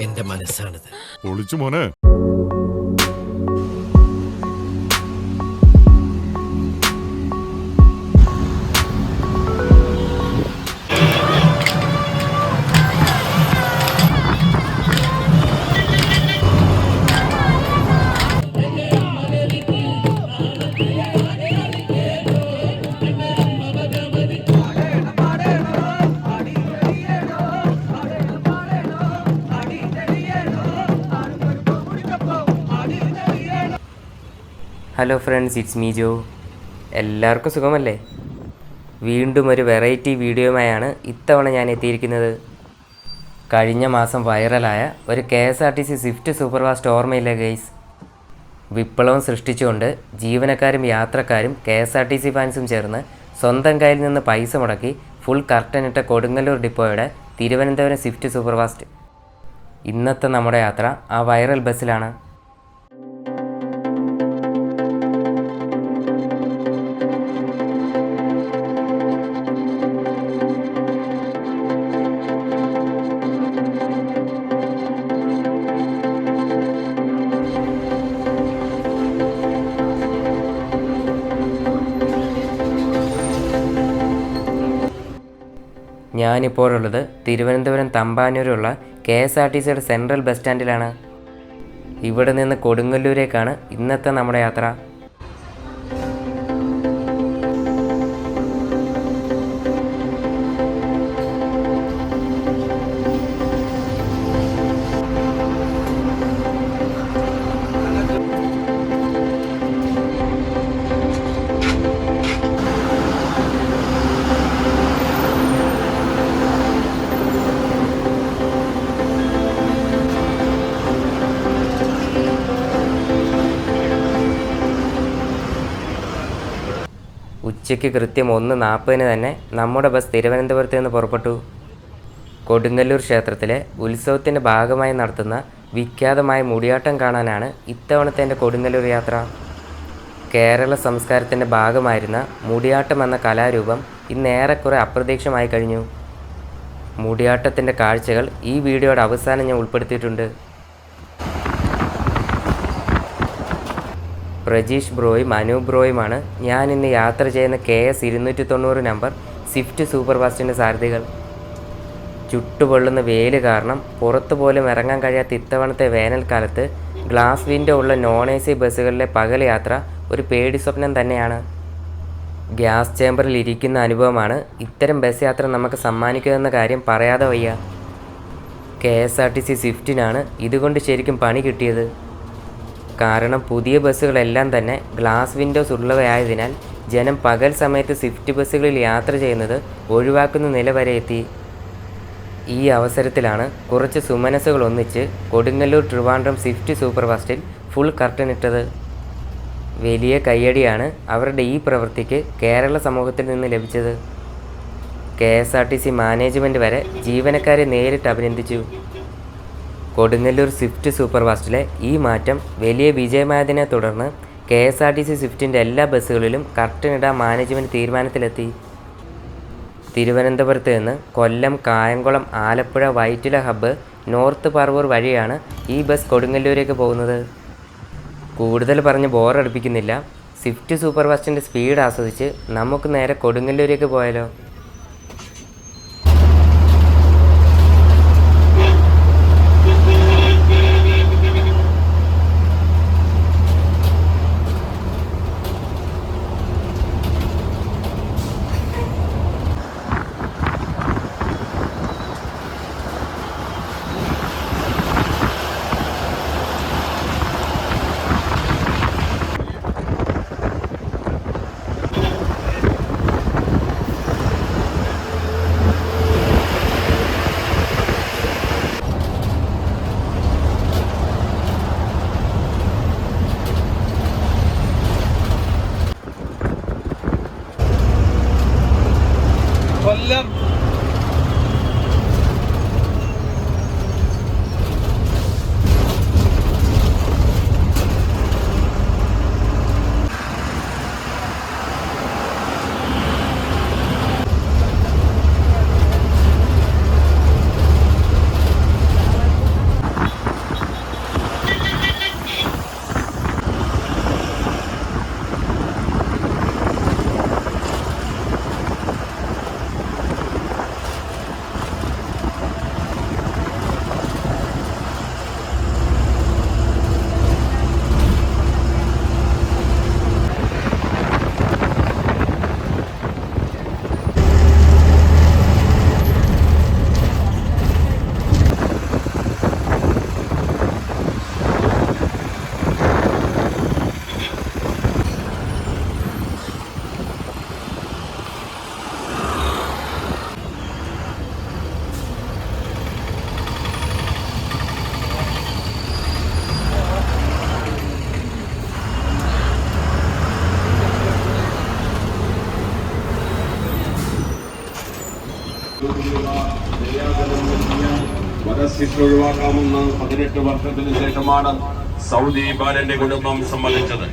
എന്റെ മനസ്സാണിത്. ഒളിച്ചു മോനെ. Hello friends it's me Jo എല്ലാവർക്കും സുഖമല്ലേ? വീണ്ടും ഒരു വെറൈറ്റി വീഡിയോയുമായാണ് ഇത്തവണ ഞാൻ എത്തിയിരിക്കുന്നത്. കഴിഞ്ഞ മാസം വൈറലായ ഒരു K S R T C Swift super fast ഓർമ്മയില്ല ഗൈസ് വിപ്ലവം സൃഷ്ടിച്ചുകൊണ്ട് ജീവനക്കാരും യാത്രക്കാരും K S R T C ഫാൻസും ചേർന്ന് സ്വന്തം കയ്യിൽ നിന്ന് പൈസ മുടക്കി ഫുൾ കർട്ടനിട്ട കൊടുങ്ങല്ലൂർ ഡിപ്പോയുടെ തിരുവനന്തപുരം സ്വിഫ്റ്റ് സൂപ്പർ ഫാസ്റ്റ് ഇന്നത്തെ നമ്മുടെ യാത്ര ആ വൈറൽ ബസ്സിലാണ് ഞാനിപ്പോഴുള്ളത് തിരുവനന്തപുരം തമ്പാനൂരുള്ള കെ എസ് ആർ ടി സിയുടെ സെൻട്രൽ ബസ് സ്റ്റാൻഡിലാണ്. ഇവിടെ നിന്ന് കൊടുങ്ങല്ലൂരേക്കാണ് ഇന്നത്തെ നമ്മുടെ യാത്ര. ഉച്ചയ്ക്ക് കൃത്യം ഒന്ന് നാൽപ്പതിന് തന്നെ നമ്മുടെ ബസ് തിരുവനന്തപുരത്ത് നിന്ന് പുറപ്പെട്ടു. കൊടുങ്ങല്ലൂർ ക്ഷേത്രത്തിലെ ഉത്സവത്തിന്റെ ഭാഗമായി നടത്തുന്ന വിഖ്യാതമായ മുടിയാട്ടം കാണാനാണ് ഇത്തവണത്തെ എന്റെ കൊടുങ്ങല്ലൂർ യാത്ര. കേരള സംസ്കാരത്തിന്റെ ഭാഗമായിരുന്ന മുടിയാട്ടം എന്ന കലാരൂപം ഇന്ന് ഏറെക്കുറെ അപ്രത്യക്ഷമായി കഴിഞ്ഞു. മുടിയാട്ടത്തിന്റെ കാഴ്ചകൾ ഈ വീഡിയോയുടെ അവസാനം ഞാൻ ഉൾപ്പെടുത്തിയിട്ടുണ്ട്. പ്രജീഷ് ബ്രോയും അനു ബ്രോയുമാണ്. ഞാൻ ഇന്ന് യാത്ര ചെയ്യുന്ന കെ എസ് ഇരുന്നൂറ്റി തൊണ്ണൂറ് നമ്പർ സ്വിഫ്റ്റ് സൂപ്പർ ഫാസ്റ്റിന്റെ സാരഥികൾ. ചുട്ടുപൊള്ളുന്ന വെയിൽ കാരണം പുറത്തു പോലും ഇറങ്ങാൻ കഴിയാത്ത ഇത്തവണത്തെ വേനൽക്കാലത്ത് ഗ്ലാസ് വിൻഡോ ഉള്ള നോൺ എ സി ബസ്സുകളിലെ പകൽ യാത്ര ഒരു പേടി സ്വപ്നം തന്നെയാണ്. ഗ്യാസ് ചേമ്പറിൽ ഇരിക്കുന്ന അനുഭവമാണ് ഇത്തരം ബസ് യാത്ര നമുക്ക് സമ്മാനിക്കുമെന്ന കാര്യം പറയാതെ വയ്യ. K S R T C സ്വിഫ്റ്റിനാണ് ഇതുകൊണ്ട് ശരിക്കും പണി കിട്ടിയത്. കാരണം പുതിയ ബസ്സുകളെല്ലാം തന്നെ ഗ്ലാസ് വിൻഡോസ് ഉള്ളവയായതിനാൽ ജനം പകൽ സമയത്ത് സ്വിഫ്റ്റ് ബസ്സുകളിൽ യാത്ര ചെയ്യുന്നത് ഒഴിവാക്കുന്ന നില വരെ എത്തി. ഈ അവസരത്തിലാണ് കുറച്ച് സുമനസ്സുകൾ ഒന്നിച്ച് കൊടുങ്ങല്ലൂർ ട്രിവാൻഡ്രം സ്വിഫ്റ്റ് സൂപ്പർഫാസ്റ്റിൽ ഫുൾ കർട്ടൻ ഇട്ടത്. വലിയ കയ്യടിയാണ് അവരുടെ ഈ പ്രവൃത്തിക്ക് കേരള സമൂഹത്തിൽ നിന്ന് ലഭിച്ചത്. K S R T C management വരെ ജീവനക്കാരെ നേരിട്ട് അഭിനന്ദിച്ചു. കൊടുങ്ങല്ലൂർ സ്വിഫ്റ്റ് സൂപ്പർഫാസ്റ്റിലെ ഈ മാറ്റം വലിയ വിജയമായതിനെ തുടർന്ന് K S R T C സ്വിഫ്റ്റിന്റെ എല്ലാ ബസ്സുകളിലും കർട്ടനിടാൻ മാനേജ്മെന്റ് തീരുമാനത്തിലെത്തി. തിരുവനന്തപുരത്ത് നിന്ന് കൊല്ലം കായംകുളം ആലപ്പുഴ വൈറ്റില ഹബ്ബ് നോർത്ത് പറവൂർ വഴിയാണ് ഈ ബസ് കൊടുങ്ങല്ലൂരേക്ക് പോകുന്നത്. കൂടുതൽ പറഞ്ഞ് ബോറടിപ്പിക്കുന്നില്ല. സ്വിഫ്റ്റ് സൂപ്പർഫാസ്റ്റിന്റെ സ്പീഡ് ആസ്വദിച്ച് നമുക്ക് നേരെ കൊടുങ്ങല്ലൂരേക്ക് പോയാലോ? വധശിക്ഷ ഒഴിവാക്കാമെന്ന് പതിനെട്ട് വർഷത്തിന് ശേഷമാണ് സൗദി ബാലന്റെ കുടുംബം സമ്മതിച്ചത്.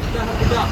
పెద్ద హద్దుగా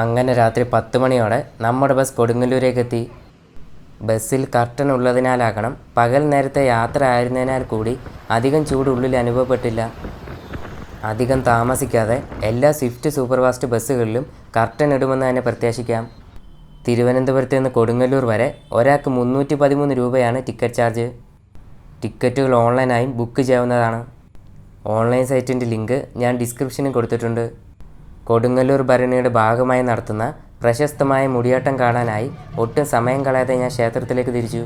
അങ്ങനെ രാത്രി പത്ത് മണിയോടെ നമ്മുടെ ബസ് കൊടുങ്ങല്ലൂരേക്ക് എത്തി ബസ്സിൽ കർട്ടൻ ഉള്ളതിനാലാകണം പകൽ നേരത്തെ യാത്ര ആയിരുന്നതിനാൽ കൂടി അധികം ചൂട് ഉള്ളിൽ അനുഭവപ്പെട്ടില്ല. അധികം താമസിക്കാതെ എല്ലാ സ്വിഫ്റ്റ് സൂപ്പർഫാസ്റ്റ് ബസ്സുകളിലും കർട്ടൻ ഇടുമെന്ന് തന്നെ പ്രത്യാശിക്കാം. തിരുവനന്തപുരത്ത് നിന്ന് കൊടുങ്ങല്ലൂർ വരെ ഒരാൾക്ക് മുന്നൂറ്റി പതിമൂന്ന് രൂപയാണ് ടിക്കറ്റ് ചാർജ്. ടിക്കറ്റുകൾ ഓൺലൈനായും ബുക്ക് ചെയ്യാവുന്നതാണ്. ഓൺലൈൻ സൈറ്റിന്റെ ലിങ്ക് ഞാൻ ഡിസ്ക്രിപ്ഷനിൽ കൊടുത്തിട്ടുണ്ട്. കൊടുങ്ങല്ലൂർ ഭരണിയുടെ ഭാഗമായി നടത്തുന്ന പ്രശസ്തമായ മുടിയാട്ടം കാണാനായി ഒട്ടും സമയം കളയാതെ ഞാൻ ക്ഷേത്രത്തിലേക്ക് തിരിച്ചു.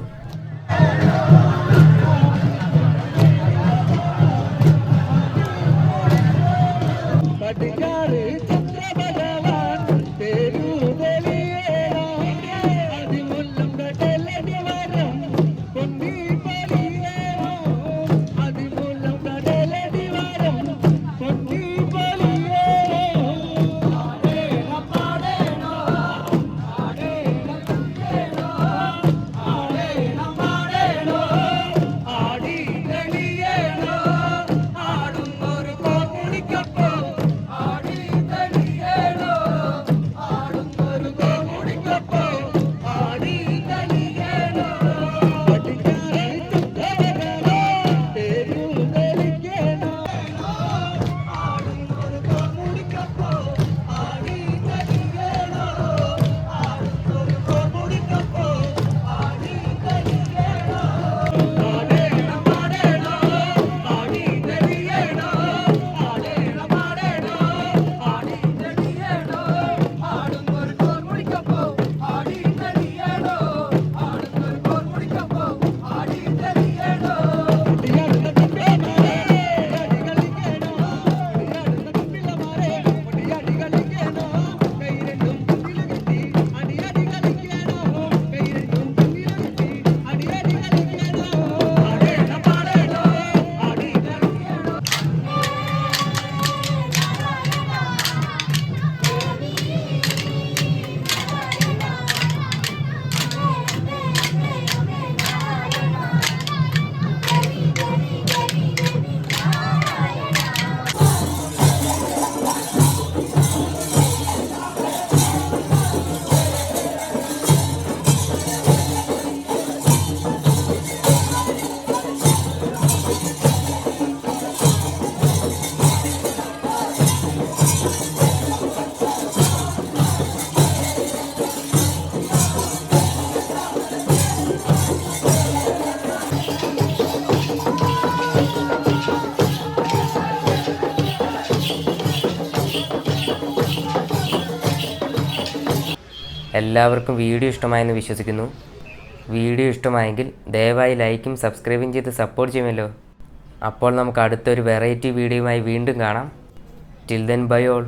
എല്ലാവർക്കും വീഡിയോ ഇഷ്ടമായെന്ന് വിശ്വസിക്കുന്നു. വീഡിയോ ഇഷ്ടമായെങ്കിൽ ദയവായി ലൈക്കും സബ്സ്ക്രൈബും ചെയ്ത് സപ്പോർട്ട് ചെയ്യുമല്ലോ. അപ്പോൾ നമുക്ക് അടുത്തൊരു വെറൈറ്റി വീഡിയോയുമായി വീണ്ടും കാണാം. Till then bye all